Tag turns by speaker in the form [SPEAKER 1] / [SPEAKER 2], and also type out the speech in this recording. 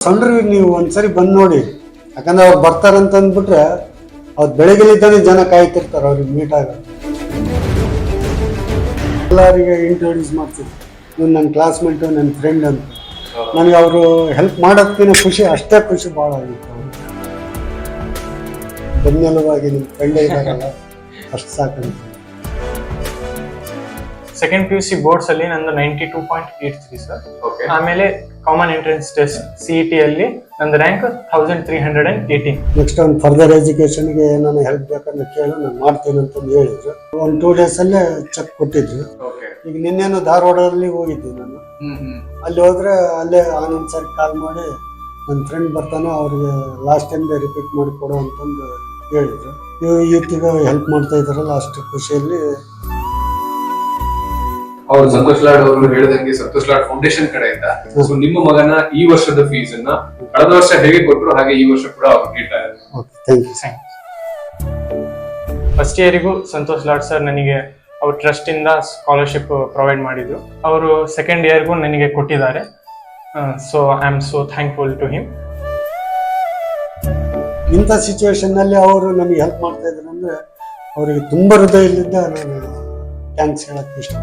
[SPEAKER 1] ಸಣ್ಣ್ರಿಗೆ ನೀವು ಒಂದ್ಸರಿ ಬಂದು ನೋಡಿ. ಯಾಕಂದ್ರೆ ಅವ್ರು ಬರ್ತಾರಂತ ಅಂದ್ಬಿಟ್ರೆ ಅವ್ರು ಬೆಳಗ್ಗೆಲಿದ್ದಾನೆ ಜನ ಕಾಯ್ತಿರ್ತಾರೆ ಅವ್ರಿಗೆ ಮೀಟ್ ಆಗ. ಎಲ್ಲರಿಗೆ ಇಂಟ್ರೊಡ್ಯೂಸ್ ಮಾಡ್ತೀನಿ ಇವ್ನು ನನ್ನ ಕ್ಲಾಸ್ಮೇಟು ನನ್ನ ಫ್ರೆಂಡ್ ಅಂತ. ನನಗೆ ಅವರು ಹೆಲ್ಪ್ ಮಾಡೋದಕ್ಕಿಂತ ಖುಷಿ ಅಷ್ಟೇ ಖುಷಿ ಭಾಳ ಆಗಿತ್ತು ಬೆನ್ನೆಲುವಾಗಿ ನಿಮ್ಮ ಫ್ರೆಂಡ್ ಇದ್ದಾರಲ್ಲ ಅಷ್ಟು ಸಾಕಂತ.
[SPEAKER 2] Second P U C boards ಅಲ್ಲಿ ನಂದು ninety two point eight three sir
[SPEAKER 3] okay
[SPEAKER 2] ಆಮೇಲೆ common entrance test C E T ಅಲ್ಲಿ ನನ್ನ rank thousand three hundred and eighteen
[SPEAKER 1] next ಒಂದು ಫರ್ದರ್ ಎಜುಕೇಶನ್ಗೆ ಏನಾನ ಹೆಲ್ಪ್ ಬೇಕಂತ ಕೇಳಿ ನಾನು ಮಾಡ್ತೀನಿ ಅಂತ ಹೇಳಿದ್ರು. ಒಂದು ಟೂ ಡೇಸಲ್ಲೇ ಚೆಕ್ ಕೊಟ್ಟಿದ್ರು. ಈಗ ನಿನ್ನೇನು ಧಾರವಾಡದಲ್ಲಿ ಹೋಗಿದ್ದೆ ನಾನು. ಅಲ್ಲಿ ಹೋದ್ರೆ ಅಲ್ಲೇ ಆನಂದ್ ಸರ್ ಕಾಲ್ ಮಾಡಿ ನನ್ನ ಫ್ರೆಂಡ್ ಬರ್ತಾನೆ ಅವ್ರಿಗೆ ಲಾಸ್ಟ್ ಟೈಮ್ಗೆ ರಿಪೀಟ್ ಮಾಡಿಕೊಡು ಅಂತಂದು ಹೇಳಿದ್ರು. ನೀವು ಯೂತಿಗೆ ಹೆಲ್ಪ್ ಮಾಡ್ತಾ ಇದ್ದಾರಲ್ಲ ಅಷ್ಟು ಖುಷಿಯಲ್ಲಿ
[SPEAKER 3] ಅವ್ರು ಸಂತೋಷ್ ಲಾಡ್ ಅವರು ಹೇಳಿದಂಗೆ ಸಂತೋಷ್ ಲಾಡ್ ಫೌಂಡೇಶನ್ ಕಡೆಯಿಂದ ಸೊ ನಿಮ್ಮ ಮಗನ ಈ ವರ್ಷದ ಫೀಸ್ ಅನ್ನ ಕಳೆದ ವರ್ಷ ಹೇಗೆ ಕೊಟ್ಟರು ಹಾಗೆ ಈ ವರ್ಷ ಕೂಡ ಅವ್ರು
[SPEAKER 1] ನೀಡ್ತಾರೆ
[SPEAKER 2] ಫಸ್ಟ್ ಇಯರಿಗೂ ಸಂತೋಷ್ ಲಾಡ್ ಸರ್ ನನಗೆ ಅವ್ರ ಟ್ರಸ್ಟ್ ಇಂದ ಸ್ಕಾಲರ್ಶಿಪ್ ಪ್ರೊವೈಡ್ ಮಾಡಿದ್ರು. ಅವರು ಸೆಕೆಂಡ್ ಇಯರ್ಗೂ ನನಗೆ ಕೊಟ್ಟಿದ್ದಾರೆ. So I am so thankful to him
[SPEAKER 1] ಇಂಥ ಸಿಚುವೇಶನ್ನಲ್ಲಿ ಅವರು ನಮಗೆ ಹೆಲ್ಪ್ ಮಾಡ್ತಾ ಇದ್ರು ಅಂದರೆ ಅವರಿಗೆ ತುಂಬ ಹೃದಯದಿಂದ ನಾನು ಥ್ಯಾಂಕ್ಸ್ ಹೇಳಕ್ಕೆ ಇಷ್ಟ